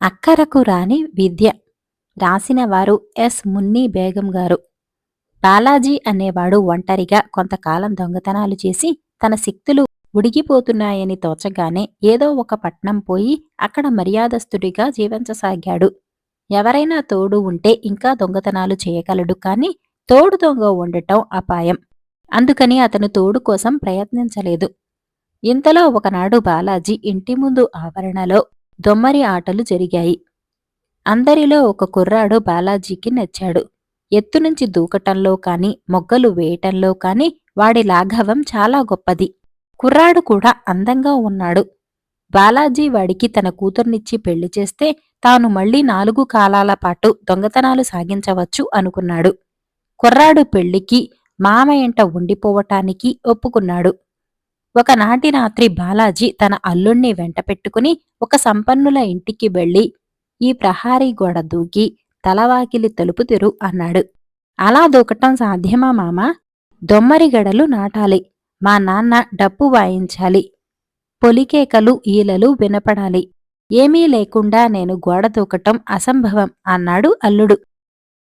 అక్కరకు రాని విద్య రాసిన వారు ఎస్ మున్ని బేగం గారు. బాలాజీ అనేవాడు ఒంటరిగా కొంతకాలం దొంగతనాలు చేసి తన శక్తులు ఉడిగిపోతున్నాయని తోచగానే ఏదో ఒక పట్నం పోయి అక్కడ మర్యాదస్తుడిగా జీవించసాగాడు. ఎవరైనా తోడు ఉంటే ఇంకా దొంగతనాలు చేయగలడు కాని తోడు దొంగ ఉండటం అపాయం. అందుకని అతను తోడు కోసం ప్రయత్నించలేదు. ఇంతలో ఒకనాడు బాలాజీ ఇంటి ముందు ఆవరణలో దొమ్మరి ఆటలు జరిగాయి. అందరిలో ఒక కుర్రాడు బాలాజీకి నచ్చాడు. ఎత్తు నుంచి దూకటంలో కాని మొగ్గలు వేయటంలో కాని వాడి లాఘవం చాలా గొప్పది. కుర్రాడు కూడా అందంగా ఉన్నాడు. బాలాజీ వాడికి తన కూతుర్నిచ్చి పెళ్ళి చేస్తే తాను మళ్ళీ నాలుగు కాలాల పాటు దొంగతనాలు సాగించవచ్చు అనుకున్నాడు. కుర్రాడు పెళ్ళికి మామయంట ఉండిపోవటానికి ఒప్పుకున్నాడు. ఒకనాటి రాత్రి బాలాజీ తన అల్లుణ్ణి వెంట పెట్టుకుని ఒక సంపన్నుల ఇంటికి వెళ్ళి ఈ ప్రహారీ గోడ దూకి తలవాకిలి తలుపు తెరు అన్నాడు. అలా దూకటం సాధ్యమా మామా? దొమ్మరి గడలు నాటాలి. మా నాన్న డప్పు వాయించాలి. పొలికేకలు ఈలలు వినపడాలి. ఏమీ లేకుండా నేను గోడ దూకటం అసంభవం అన్నాడు అల్లుడు.